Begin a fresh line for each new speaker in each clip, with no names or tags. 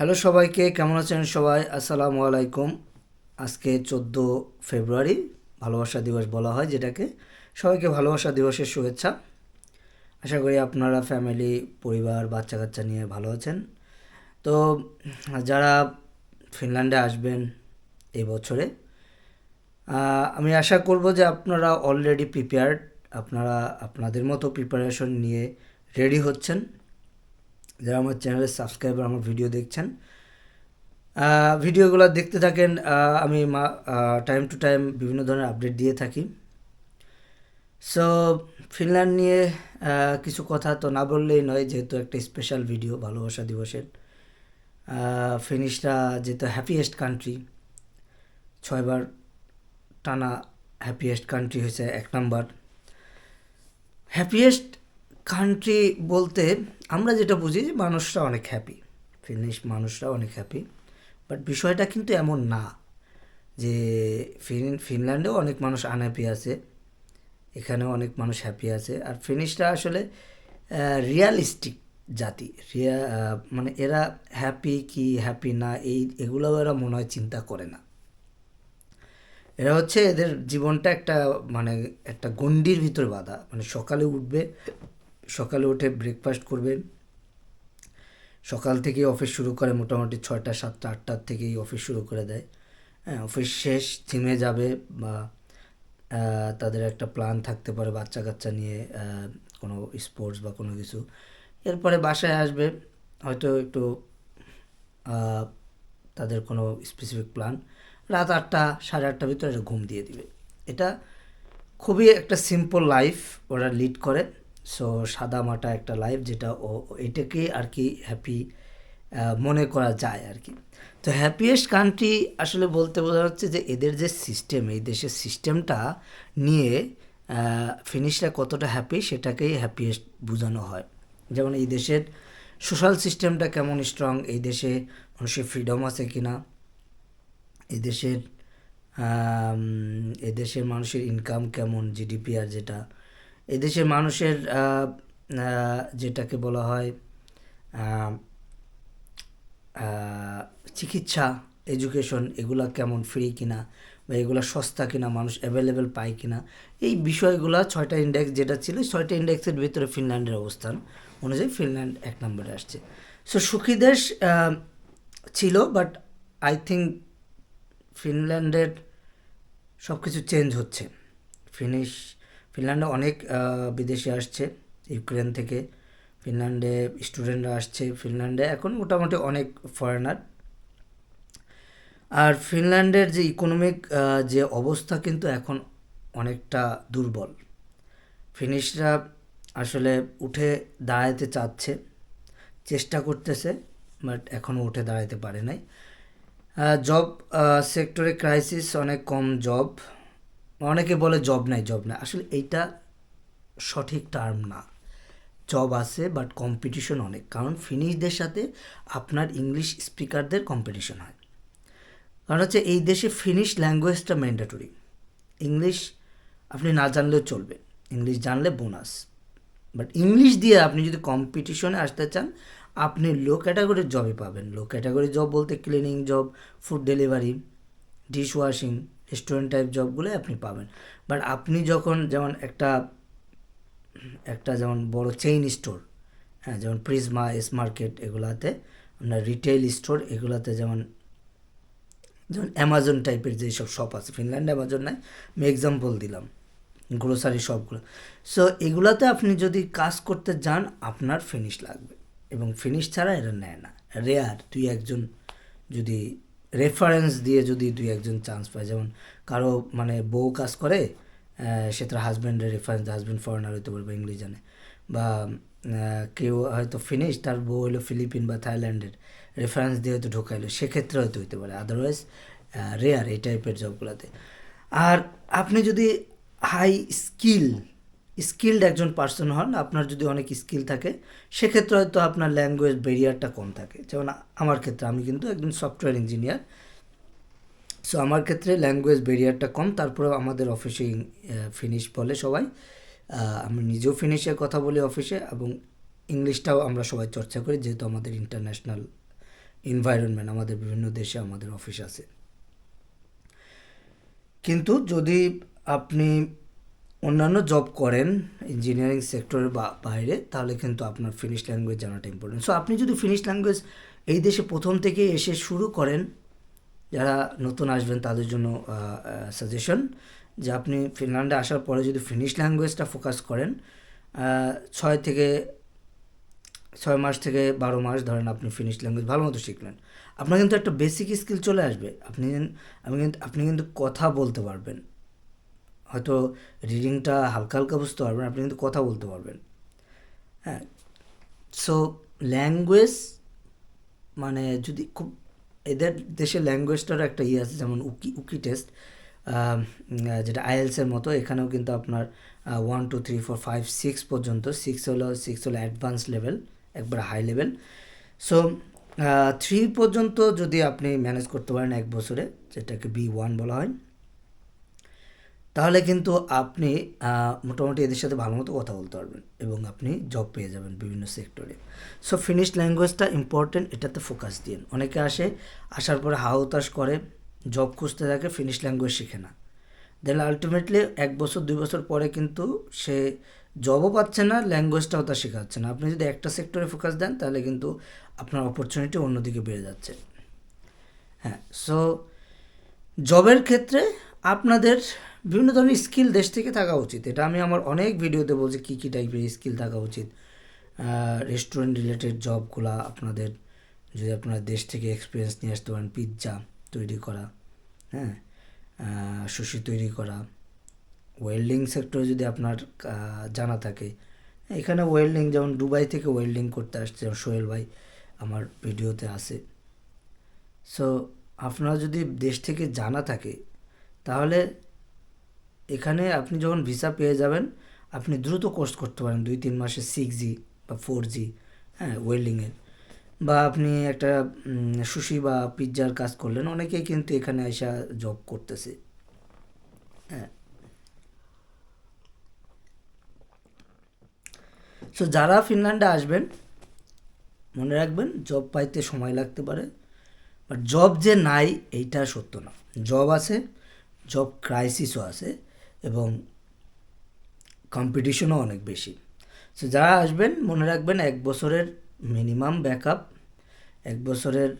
Hello সবাইকে, কেমন আছেন সবাই? আসসালামু আলাইকুম। আজকে চোদ্দ ফেব্রুয়ারি, ভালোবাসা দিবস বলা হয় যেটাকে। সবাইকে ভালোবাসা দিবসের শুভেচ্ছা। আশা করি আপনারা ফ্যামিলি পরিবার বাচ্চা কাচ্চা নিয়ে ভালো আছেন। তো, যারা ফিনল্যান্ডে আসবেন এই বছরে আমি আশা করব যে আপনারা অলরেডি প্রিপেয়ার্ড আপনারা আপনাদের মতো প্রিপারেশন নিয়ে রেডি হচ্ছেন। যারা আমার চ্যানেলের সাবস্ক্রাইবার আমার ভিডিও দেখছেন ভিডিওগুলো দেখতে থাকেন আমি টাইম টু টাইম বিভিন্ন ধরনের আপডেট দিয়ে থাকি। সো ফিনল্যান্ড নিয়ে কিছু কথা তো না বললেই নয়, যেহেতু একটা স্পেশাল ভিডিও ভালোবাসা দিবসের। ফিনিশরা যেহেতু হ্যাপিয়েস্ট কান্ট্রি ছয়বার টানা হ্যাপিয়েস্ট কান্ট্রি হয়েছে, এক নাম্বার হ্যাপিয়েস্ট কান্ট্রি বলতে আমরা যেটা বুঝি যে মানুষরা অনেক হ্যাপি ফিনিশ মানুষরা অনেক হ্যাপি বাট বিষয়টা কিন্তু এমন না যে ফিন ফিনল্যান্ডেও অনেক মানুষ আনহ্যাপি আছে, এখানেও অনেক মানুষ হ্যাপি আছে। আর ফিনিশরা আসলে রিয়ালিস্টিক জাতি। রিয়া মানে এরা হ্যাপি কি হ্যাপি না, এই, এগুলোও এরা মনে হয় চিন্তা করে না। এরা হচ্ছে এদের জীবনটা একটা মানে একটা গণ্ডির ভিতরে বাঁধা। মানে সকালে উঠবে সকালে উঠে ব্রেকফাস্ট করবে সকাল থেকে অফিস শুরু করে মোটামুটি ছয়টা, সাতটা আটটার থেকেই অফিস শুরু করে দেয়। হ্যাঁ অফিস শেষ জিমে যাবে বা তাদের একটা প্ল্যান থাকতে পারে বাচ্চা কাচ্চা নিয়ে কোনো স্পোর্টস বা কোনো কিছু। এরপরে বাসায় আসবে, হয়তো একটু তাদের কোনো স্পেসিফিক প্ল্যান রাত আটটা, সাড়ে আটটার ভিতরে ঘুম দিয়ে দিবে। এটা খুবই একটা সিম্পল লাইফ ওরা লিড করে। সো সাদা মাটা একটা লাইফ যেটা ও এটাকেই আর কি হ্যাপি মনে করা যায় আর কি। তো হ্যাপিয়েস্ট কান্ট্রি আসলে বলতে বোঝা যাচ্ছে যে এদের যে সিস্টেম এই দেশের সিস্টেমটা নিয়ে ফিনিশরা কতটা হ্যাপি সেটাকেই হ্যাপিয়েস্ট বোঝানো হয়। যেমন এই দেশের সোশ্যাল সিস্টেমটা কেমন স্ট্রং এই দেশে মানুষের ফ্রিডম আছে দেশের আম, এই দেশের মানুষের ইনকাম কেমন জিডিপি আর যেটা এই দেশের মানুষের যেটাকে বলা হয় চিকিৎসা, এডুকেশন, এগুলা কেমন ফ্রি কিনা বা এগুলা সস্তা কিনা, মানুষ অ্যাভেলেবেল পায় কিনা, এই বিষয়গুলো ছয়টা ইন্ডেক্স যেটা ছিল ছয়টা ইন্ডেক্সের ভিতরে ফিনল্যান্ডের অবস্থান অনুযায়ী ফিনল্যান্ড এক নম্বরে আসছে। সো সুখী দেশ ছিল বাট আই থিঙ্ক ফিনল্যান্ডের সব কিছু চেঞ্জ হচ্ছে। ফিনিশ ফিনল্যান্ডে অনেক বিদেশি আসছে, ইউক্রেন থেকে। ফিনল্যান্ডে স্টুডেন্টরা আসছে। ফিনল্যান্ডে এখন মোটামুটি অনেক ফরেনার আর ফিনল্যান্ডের যে ইকোনমিক যে অবস্থা কিন্তু এখন অনেকটা দুর্বল। ফিনিশরা আসলে উঠে দাঁড়াতে চাচ্ছে, চেষ্টা করতেছে, বাট এখনও উঠে দাঁড়াতে পারে নাই। জব সেক্টরে ক্রাইসিস অনেক কম জব অনেকে বলে জব নাই জব নাই। আসলে এইটা সঠিক টার্ম না। জব আছে বাট কম্পিটিশন অনেক। কারণ ফিনিশদের সাথে আপনার ইংলিশ স্পিকারদের কম্পিটিশন হয়। কারণ হচ্ছে এই দেশে ফিনিশ ল্যাঙ্গুয়েজটা ম্যান্ডেটরি ইংলিশ আপনি না জানলেও চলবে। ইংলিশ জানলে বোনাস বাট ইংলিশ দিয়ে আপনি যদি কম্পিটিশনে আসতে চান, আপনি লো ক্যাটাগরির জবই পাবেন। লো ক্যাটাগরির জব বলতে cleaning job food delivery dish washing restaurant type জবগুলো আপনি পাবেন। বাট আপনি যখন যেমন একটা একটা যেমন বড় চেইন স্টোর হ্যাঁ যেমন প্রিজমা এস মার্কেট এগুলাতে, আপনার রিটেল স্টোর এগুলাতে যেমন যেমন অ্যামাজন টাইপের যেসব শপ আছে ফিনল্যান্ডে অ্যামাজন নাই, আমি এক্সাম্পল দিলাম গ্রোসারি শপগুলো সো এগুলাতে আপনি যদি কাজ করতে যান, আপনার ফিনিশ লাগবে। এবং ফিনিশ ছাড়া এরা নেয় না। রেয়ার দুই একজন যদি রেফারেন্স দিয়ে যদি দুই একজন চান্স পায়, যেমন কারও মানে বউ কাজ করে সে তার হাজব্যান্ডের রেফারেন্স হাজব্যান্ড ফরেনার হইতে পারবে ইংলিশ জানে বা কেউ হয়তো ফিনিশ তার বউ হলো ফিলিপিন বা থাইল্যান্ডের রেফারেন্স দিয়ে হয়তো ঢোকাইলো সেক্ষেত্রে হয়তো হইতে পারে। আদারওয়াইজ রেয়ার এই টাইপের জবগুলোতে আর আপনি যদি হাই স্কিল স্কিলড একজন পার্সন হন, আপনার যদি অনেক স্কিল থাকে, সেক্ষেত্রে হয়তো আপনার ল্যাঙ্গুয়েজ ব্যারিয়ারটা কম থাকে। যেমন আমার ক্ষেত্রে, আমি কিন্তু একজন সফটওয়্যার ইঞ্জিনিয়ার সো আমার ক্ষেত্রে ল্যাঙ্গুয়েজ ব্যারিয়ারটা কম, তারপরেও আমাদের অফিসে ফিনিশ বলে সবাই। আমি নিজেও ফিনিশের কথা বলি অফিসে এবং ইংলিশটাও আমরা সবাই চর্চা করি, যেহেতু আমাদের ইন্টারন্যাশনাল এনভায়রনমেন্ট আমাদের বিভিন্ন দেশে আমাদের অফিস আছে। কিন্তু যদি আপনি অন্যান্য জব করেন ইঞ্জিনিয়ারিং সেক্টরের বাইরে, তাহলে কিন্তু আপনার ফিনিশ ল্যাঙ্গুয়েজ জানাটা ইম্পর্টেন্ট সো আপনি যদি ফিনিশ ল্যাঙ্গুয়েজ এই দেশে প্রথম থেকে এসে শুরু করেন, যারা নতুন আসবেন তাদের জন্য সাজেশন যে আপনি ফিনল্যান্ডে আসার পরে যদি ফিনিশ ল্যাঙ্গুয়েজটা ফোকাস করেন ছয় থেকে, ছয় মাস থেকে বারো মাস ধরেন আপনি ফিনিশ ল্যাঙ্গুয়েজ ভালো মতো শিখলেন। আপনার কিন্তু একটা বেসিক স্কিল চলে আসবে। আপনি, আমি কিন্তু, আপনি কিন্তু কথা বলতে পারবেন। হয়তো রিডিংটা হালকা হালকা বুঝতে পারবেন, আপনি কিন্তু কথা বলতে পারবেন। হ্যাঁ সো ল্যাঙ্গুয়েজ মানে যদি খুব, এদের দেশের ল্যাঙ্গুয়েজটারও একটা ইয়ে আছে, যেমন উকি উকি টেস্ট যেটা আইএলসের মতো, এখানেও কিন্তু আপনার one two three four five six পর্যন্ত সিক্স হলো সিক্স হলো অ্যাডভান্স লেভেল একবার হাই লেভেল সো থ্রি পর্যন্ত যদি আপনি ম্যানেজ করতে পারেন এক বছরে, যেটাকে বি ওয়ান বলা হয় তাহলে কিন্তু আপনি মোটামুটি এদের সাথে ভালো মতো কথা বলতে পারবেন এবং আপনি জব পেয়ে যাবেন বিভিন্ন সেক্টরে সো ফিনিশ ল্যাঙ্গুয়েজটা ইম্পর্টেন্ট এটাতে ফোকাস দিন অনেকে আসে, আসার পরে হাউতাস করে জব খুঁজতে থাকে ফিনিশ ল্যাঙ্গুয়েজ শিখে না। দেন আলটিমেটলি এক বছর, দুই বছর পরে কিন্তু সে জবও পাচ্ছে না ল্যাঙ্গুয়েজটাও তার শেখাচ্ছে না। আপনি যদি একটা সেক্টরে ফোকাস দেন, তাহলে কিন্তু আপনার অপরচুনিটি অন্যদিকে বেড়ে যাচ্ছে। হ্যাঁ সো জবের ক্ষেত্রে আপনাদের বিভিন্ন ধরনের স্কিল দেশ থেকে থাকা উচিত। এটা আমি আমার অনেক ভিডিওতে বলছি কী কী টাইপের স্কিল থাকা উচিত। রেস্টুরেন্ট রিলেটেড জবগুলা আপনাদের, যদি আপনারা দেশ থেকে এক্সপিরিয়েন্স নিয়ে আসতে পারেন পিৎজা তৈরি করা হ্যাঁ? সুশি তৈরি করা। ওয়েল্ডিং সেক্টরে যদি আপনার জানা থাকে। এখানে ওয়েল্ডিং যেমন দুবাই থেকে ওয়েল্ডিং করতে আসছে, যেমন সোহেল ভাই আমার ভিডিওতে আছে। সো আপনার যদি দেশ থেকে জানা থাকে, তাহলে এখানে আপনি যখন ভিসা পেয়ে যাবেন, আপনি দ্রুত কোর্স করতে পারেন। দুই, তিন মাসে সিক্স জি বা ফোর জি হ্যাঁ ওয়েল্ডিংয়ের বা আপনি একটা সুশি বা পিৎজার কাজ করলেন, অনেকেই কিন্তু এখানে এসে জব করতেছে। হ্যাঁ। সো যারা ফিনল্যান্ডে আসবেন, মনে রাখবেন জব পাইতে সময় লাগতে পারে। বাট জব যে নাই, এইটা সত্য না। জব আছে জব ক্রাইসিসও আছে। এবং কম্পিটিশনও অনেক বেশি। সো যারা আসবেন, মনে রাখবেন এক বছরের মিনিমাম ব্যাকআপ এক বছরের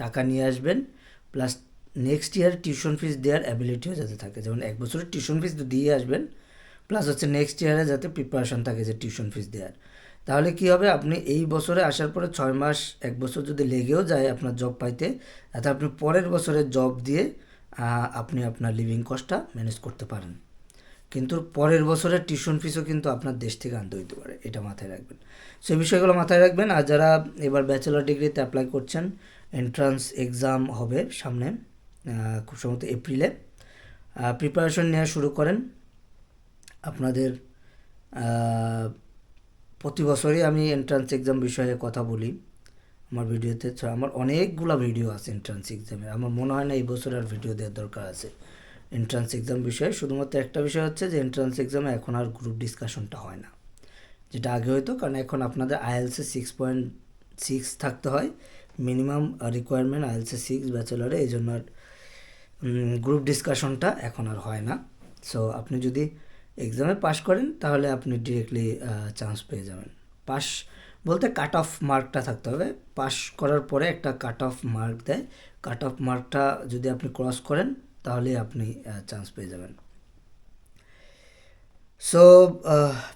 টাকা নিয়ে আসবেন plus next year tuition fees দেওয়ার অ্যাবিলিটিও যাতে থাকে। যেমন এক বছরের টিউশন ফিস দিয়ে আসবেন প্লাস হচ্ছে নেক্সট ইয়ারে যাতে প্রিপারেশন থাকে যে টিউশন ফিস দেওয়ার। তাহলে কি হবে? আপনি এই বছরে আসার পরে ছয় মাস, এক বছর যদি লেগেও যায় আপনার জব পাইতে, তাতে আপনি পরের বছরের জব দিয়ে আপনি আপনার লিভিং কস্টটা ম্যানেজ করতে পারেন। কিন্তু পরের বছরের টিউশন ফিসও কিন্তু আপনার দেশ থেকে আনতে হইতে পারে, এটা মাথায় রাখবেন। সেই বিষয়গুলো মাথায় রাখবেন, আর যারা এবার ব্যাচেলর ডিগ্রিতে অ্যাপ্লাই করছেন এন্ট্রান্স এক্সাম হবে সামনে খুব সম্ভবত এপ্রিলে প্রিপারেশন নেওয়া শুরু করেন। আপনাদের প্রতি বছরই আমি এন্ট্রান্স এক্সাম বিষয়ে কথা বলি। আমার ভিডিওতে। আমার অনেকগুলো ভিডিও আছে এন্ট্রান্স এক্সামের আমার মনে হয় না এই বছর আর ভিডিও দেওয়ার দরকার আছে। এন্ট্রান্স এক্সাম বিষয়ে শুধুমাত্র একটা বিষয় হচ্ছে যে এন্ট্রান্স এক্সামে এখন আর গ্রুপ ডিসকাশনটা হয় না। যেটা আগে হতো কারণ এখন আপনাদের আইএলসে সিক্স পয়েন্ট সিক্স থাকতে হয়। মিনিমাম রিকোয়ারমেন্ট আইএলসে সিক্স ব্যাচেলারে এই জন্য আর গ্রুপ ডিসকাশনটা এখন আর হয় না। সো আপনি যদি এক্সামে পাশ করেন, তাহলে আপনি ডিরেক্টলি চান্স পেয়ে যাবেন। পাস বলতে কাট অফ মার্কটা থাকতে হবে। পাস করার পরে একটা কাট অফ মার্ক দেয়। কাট অফ মার্কটা যদি আপনি ক্রস করেন, তাহলে আপনি চান্স পেয়ে যাবেন। সো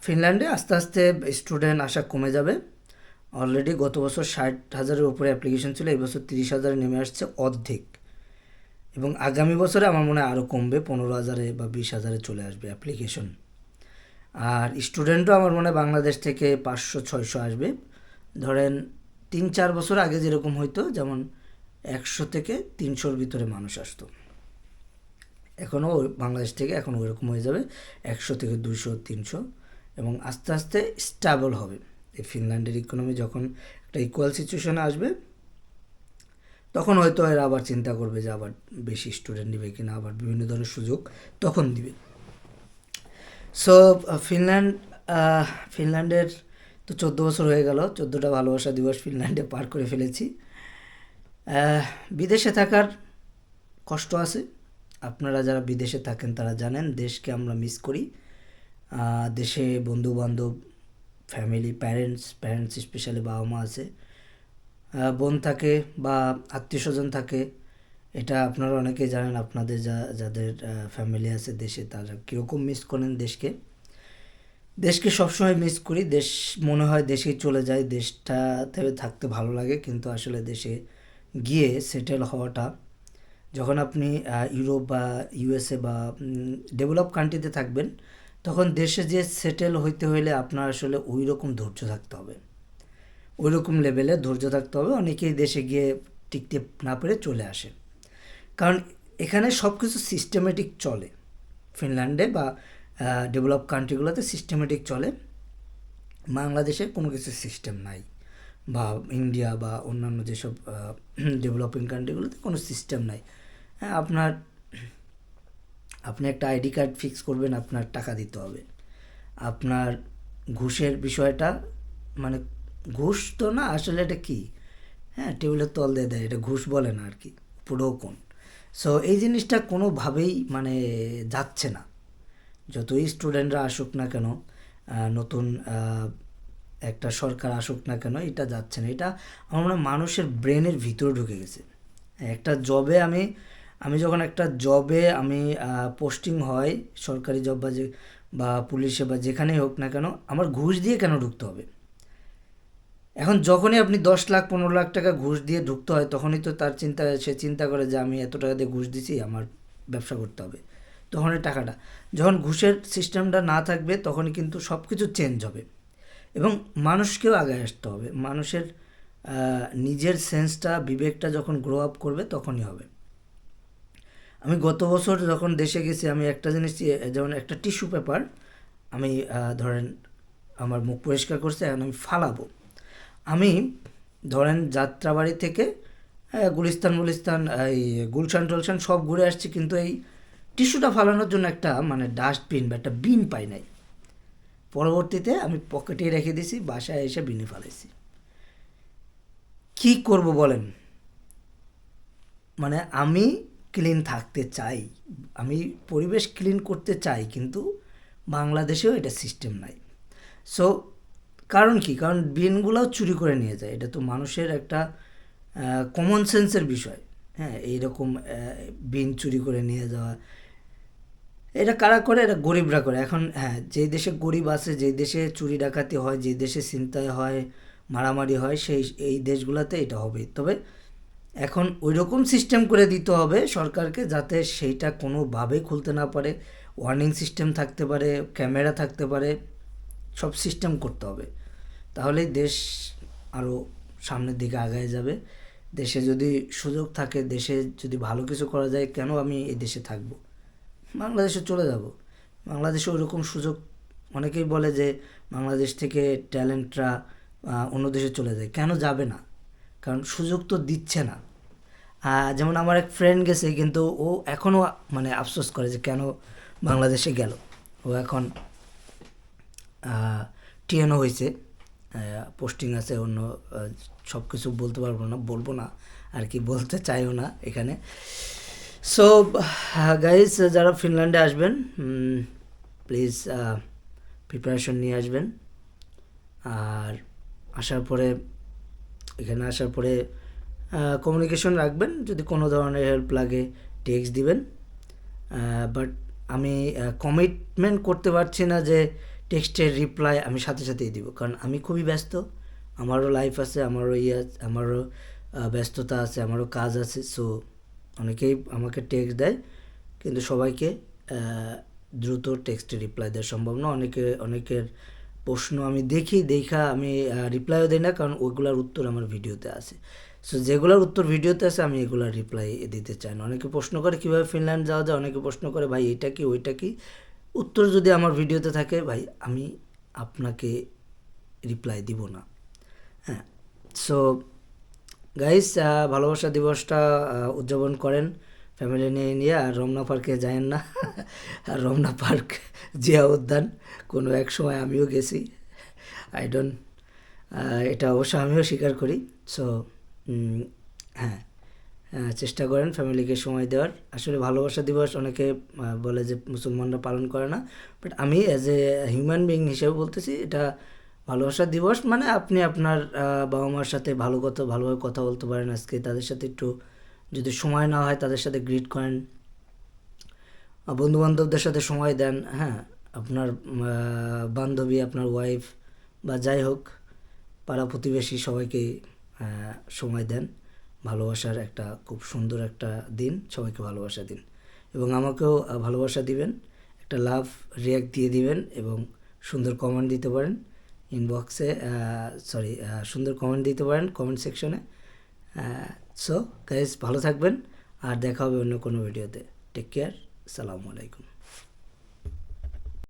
ফিনল্যান্ডে আস্তে আস্তে স্টুডেন্ট আসা কমে যাবে। অলরেডি গত বছর ষাট হাজারের উপরে অ্যাপ্লিকেশন ছিল এই বছর তিরিশ হাজারে নেমে আসছে অর্ধেক। এবং আগামী বছরে আমার মনে হয় আরও কমবে, পনেরো হাজারে বা বিশ হাজারে চলে আসবে অ্যাপ্লিকেশন আর স্টুডেন্টও আমার মনে বাংলাদেশ থেকে পাঁচশো, ছয়শো আসবে। ধরেন তিন, চার বছর আগে যেরকম হইতো, যেমন একশো থেকে তিনশোর ভিতরে মানুষ আসতো। এখনও বাংলাদেশ থেকে এখন ওইরকম হয়ে যাবে, একশো থেকে দুশো তিনশো এবং আস্তে আস্তে স্টেবল হবে। এই ফিনল্যান্ডের ইকোনমি যখন একটা ইকুয়াল সিচুয়েশনে আসবে, তখন হয়তো এরা আবার চিন্তা করবে যে আবার বেশি স্টুডেন্ট নেবে কিনা, আবার বিভিন্ন ধরনের সুযোগ তখন দিবে। সো ফিনল্যান্ড ফিনল্যান্ডের তো চোদ্দ বছর হয়ে গেল। চোদ্দোটা ভালোবাসা দিবস ফিনল্যান্ডে পার করে ফেলেছি। বিদেশে থাকার কষ্ট আছে। আপনারা যারা বিদেশে থাকেন, তারা জানেন, দেশকে আমরা মিস করি। দেশে বন্ধু বান্ধব ফ্যামিলি প্যারেন্টস প্যারেন্টস স্পেশালি বাবা মা আছে বোন থাকে বা আত্মীয় স্বজন থাকে এটা আপনারা অনেকেই জানেন, আপনাদের যা, যাদের ফ্যামিলি আছে দেশে, তারা কীরকম মিস করেন দেশকে? দেশকে সবসময় মিস করি। দেশ মনে হয় দেশেই চলে যায়, দেশটাতে থাকতে ভালো লাগে, কিন্তু আসলে দেশে গিয়ে সেটেল হওয়াটা, যখন আপনি ইউরোপ বা ইউএসএ বা ডেভেলপ কান্ট্রিতে থাকবেন, তখন দেশে যে সেটেল হইতে হইলে আপনার আসলে ওই রকম ধৈর্য থাকতে হবে। ওই রকম লেভেলে ধৈর্য থাকতে হবে। অনেকেই দেশে গিয়ে টিকতে না পেরে চলে আসে কারণ এখানে সব কিছু সিস্টেমেটিক চলে। ফিনল্যান্ডে বা ডেভেলপ কান্ট্রিগুলোতে সিস্টেমেটিক চলে। বাংলাদেশে কোনো কিছু সিস্টেম নাই। বা ইন্ডিয়া বা অন্যান্য যেসব ডেভেলপিং কান্ট্রিগুলোতে কোনো সিস্টেম নাই। হ্যাঁ আপনার, আপনি একটা আইডি কার্ড ফিক্স করবেন, আপনার টাকা দিতে হবে। আপনার ঘুষের বিষয়টা মানে ঘুষ তো না, আসলে এটা কি? হ্যাঁ টেবিলের তল দিয়ে দেয়, এটা ঘুষ বলে না আর কি, পুরো কোন সো এই জিনিসটা কোনোভাবেই মানে যাচ্ছে না। যতই স্টুডেন্টরা আসুক না কেন নতুন একটা সরকার আসুক না কেন, এটা যাচ্ছে না। এটা আমার মনে হয় মানুষের ব্রেনের ভিতরে ঢুকে গেছে। একটা জবে আমি আমি যখন একটা জবে আমি পোস্টিং হয়, সরকারি জব বা যে, বা পুলিশে বা যেখানেই হোক না কেন, আমার ঘুষ দিয়ে কেন ঢুকতে হবে? এখন যখনই আপনি দশ লাখ, পনেরো লাখ টাকা ঘুষ দিয়ে ঢুকতে হয়, তখনই তো তার চিন্তা, সে চিন্তা করে যে আমি এত টাকা দিয়ে ঘুষ দিছি, আমার ব্যবসা করতে হবে। তখন এই টাকাটা। যখন ঘুষের সিস্টেমটা না থাকবে, তখনই কিন্তু সব কিছু চেঞ্জ হবে। এবং মানুষকেও আগে আসতে হবে। মানুষের নিজের সেন্সটা বিবেকটা যখন গ্রো আপ করবে, তখনই হবে। আমি গত বছর যখন দেশে গেছি, আমি একটা জিনিস যেমন একটা টিস্যু পেপার আমি ধরেন আমার মুখ পরিষ্কার করছে, এখন আমি ফালাবো। আমি ধরেন যাত্রাবাড়ি থেকে গুলিস্তান গুলিস্তান, এই গুলশান, টুলশান সব ঘুরে আসছি, কিন্তু এই টিস্যুটা ফালানোর জন্য একটা মানে ডাস্টবিন বা একটা বিন পাই নাই। পরবর্তীতে আমি পকেটে রেখে দিয়েছি, বাসায় এসে বিনে ফেলেছি কী করব বলেন? মানে আমি ক্লিন থাকতে চাই, আমি পরিবেশ ক্লিন করতে চাই, কিন্তু বাংলাদেশেও এটা সিস্টেম নাই। সো কারণ কি? কারণ বিনগুলোও চুরি করে নিয়ে যায়। এটা তো মানুষের একটা কমন সেন্সের বিষয়। হ্যাঁ এইরকম বিন চুরি করে নিয়ে যাওয়া। এটা কারা করে? এটা গরিবরা করে। এখন হ্যাঁ যেই দেশে গরিব আছে, যেই দেশে চুরি ডাকাতি হয়, যেই দেশে ছিনতাই হয়, মারামারি হয়, সেই, এই দেশগুলোতে এটা হবে তবে এখন ওই রকম সিস্টেম করে দিতে হবে সরকারকে যাতে সেইটা কোনোভাবেই খুলতে না পারে। ওয়ার্নিং সিস্টেম থাকতে পারে ক্যামেরা থাকতে পারে, সব সিস্টেম করতে হবে। তাহলেই দেশ আরও সামনের দিকে আগায় যাবে। দেশে যদি সুযোগ থাকে, দেশে যদি ভালো কিছু করা যায়, কেন আমি এই দেশে থাকব? বাংলাদেশে চলে যাব। বাংলাদেশে ওইরকম সুযোগ অনেকেই বলে যে, বাংলাদেশ থেকে ট্যালেন্টরা অন্য দেশে চলে যায়। কেন যাবে না? কারণ সুযোগ তো দিচ্ছে না। যেমন আমার এক ফ্রেন্ড গেছে, কিন্তু ও এখনও মানে আফসোস করে যে কেন বাংলাদেশে গেল। ও এখন টিএনও হয়েছে পোস্টিং আছে, অন্য সব কিছু বলতে পারব না, বলব না, আর কি বলতে চাইও না এখানে। সো গাইজ যারা ফিনল্যান্ডে আসবেন প্লিজ প্রিপারেশন নিয়ে আসবেন। আর আসার পরে, এখানে আসার পরে কমিউনিকেশন রাখবেন, যদি কোনো ধরনের হেল্প লাগে টেক্সট দিবেন। বাট আমি কমিটমেন্ট করতে পারছি না যে টেক্সটের রিপ্লাই আমি সাথে সাথেই দিব। কারণ আমি খুবই ব্যস্ত, আমারও লাইফ আছে, আমারও ইয়ে আমারও ব্যস্ততা আছে, আমারও কাজ আছে সো অনেকেই আমাকে টেক্সট দেয়, কিন্তু সবাইকে দ্রুত টেক্সটে রিপ্লাই দেওয়া সম্ভব না। অনেকে, অনেকের প্রশ্ন আমি দেখি, দেখা আমি রিপ্লাইও দিই না, কারণ ওইগুলোর উত্তর আমার ভিডিওতে আছে। সো যেগুলোর উত্তর ভিডিওতে আছে, আমি এগুলোর রিপ্লাই দিতে চাই না। অনেকে প্রশ্ন করে, কীভাবে ফিনল্যান্ড যাওয়া যায়? অনেকে প্রশ্ন করে, ভাই, এটা কি, ওইটা কি? উত্তর যদি আমার ভিডিওতে থাকে, ভাই, আমি আপনাকে রিপ্লাই দিব না। হ্যাঁ সো গাইস ভালোবাসা দিবসটা উদযাপন করেন। ফ্যামিলি নিয়ে নিয়ে আর রমনা পার্কে যায়েন না। আর রমনা পার্ক জিয়া উদ্যান, কোনো এক সময় আমিও গেছি। আই ডোন্ট এটা অবশ্য আমিও স্বীকার করি। সো হ্যাঁ চেষ্টা করেন ফ্যামিলিকে সময় দেওয়ার। আসলে ভালোবাসা দিবস অনেকে বলে যে মুসলমানরা পালন করে না। বাট আমি অ্যাজ এ হিউম্যান বিং হিসেবে বলতেছি, এটা ভালোবাসা দিবস মানে আপনি আপনার বাবা মার সাথে ভালো কথা ভালোভাবে কথা বলতে পারেন। আজকে তাদের সাথে একটু যদি সময় না হয় তাদের সাথে গ্রিট করেন। বন্ধু বান্ধবদের সাথে সময় দেন। হ্যাঁ আপনার বান্ধবী, আপনার ওয়াইফ বা যাই হোক পাড়া প্রতিবেশী সবাইকে সময় দেন। ভালোবাসার একটা খুব সুন্দর একটা দিন, সবাইকে ভালোবাসা দিন। এবং আমাকেও ভালোবাসা দিবেন, একটা লাভ রিয়াক্ট দিয়ে দিবেন এবং সুন্দর কমেন্ট দিতে পারেন ইনবক্সে সরি সুন্দর কমেন্ট দিতে পারেন কমেন্ট সেকশনে সো গাইজ ভালো থাকবেন, আর দেখা হবে অন্য কোনো ভিডিওতে টেক কেয়ার সালামু আলাইকুম।